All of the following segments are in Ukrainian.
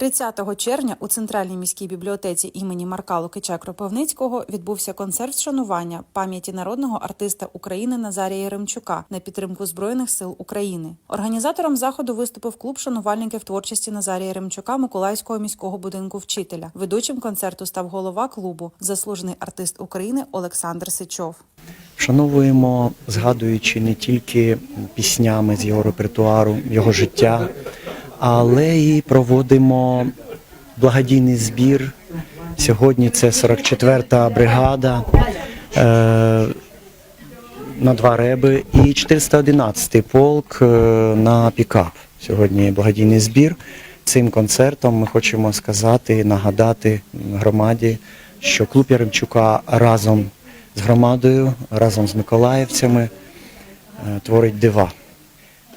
30 червня у центральній міській бібліотеці імені Марка Лукича Кропивницького відбувся концерт вшанування пам'яті народного артиста України Назарія Єремчука на підтримку Збройних сил України. Організатором заходу виступив клуб шанувальників творчості Назарія Єремчука Миколаївського міського будинку вчителя. Ведучим концерту став голова клубу, заслужений артист України Олександр Сичов. Вшановуємо, згадуючи не тільки піснями з його репертуару, його життя, але і проводимо благодійний збір. Сьогодні це 44-та бригада е, на два реби і 411-й полк е, на пікап. Сьогодні благодійний збір. Цим концертом ми хочемо сказати, нагадати громаді, що клуб Яремчука разом з громадою, разом з миколаївцями е, творить дива.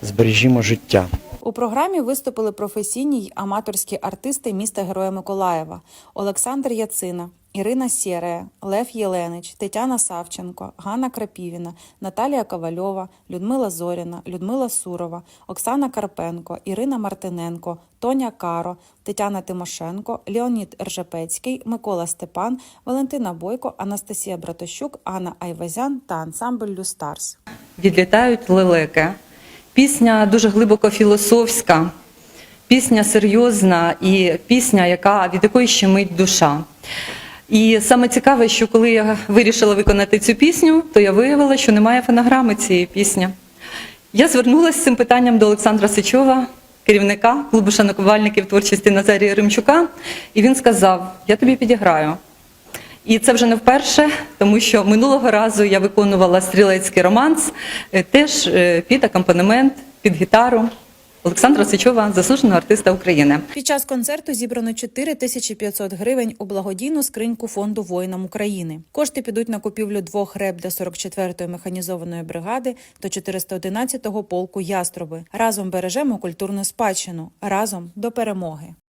Збережімо життя. У програмі виступили професійні й аматорські артисти міста Героя Миколаєва Олександр Яцина, Ірина Сєрея, Лев Єленич, Тетяна Савченко, Ганна Крапівіна, Наталія Ковальова, Людмила Зоріна, Людмила Сурова, Оксана Карпенко, Ірина Мартиненко, Тоня Каро, Тетяна Тимошенко, Леонід Ржепецький, Микола Степан, Валентина Бойко, Анастасія Братощук, Анна Айвазян та ансамбль Люстарс. відлітають лелеки. Пісня дуже глибоко філософська, пісня серйозна і пісня, яка, від якої щемить душа. І саме цікаве, що коли я вирішила виконати цю пісню, то я виявила, що немає фонограми цієї пісні. Я звернулася з цим питанням до Олександра Сичова, керівника клубу шанувальників творчості Назарія Римчука, і він сказав: Я тобі підіграю. І це вже не вперше, тому що минулого разу я виконувала стрілецький романс е, теж е, під акомпанемент, під гітару Олександра Сичова, заслуженого артиста України. Під час концерту зібрано 4500 гривень у благодійну скриньку фонду воїнам України. Кошти підуть на купівлю двох реб для 44-ї механізованої бригади та 411-го полку Ястроби. Разом бережемо культурну спадщину. Разом до перемоги.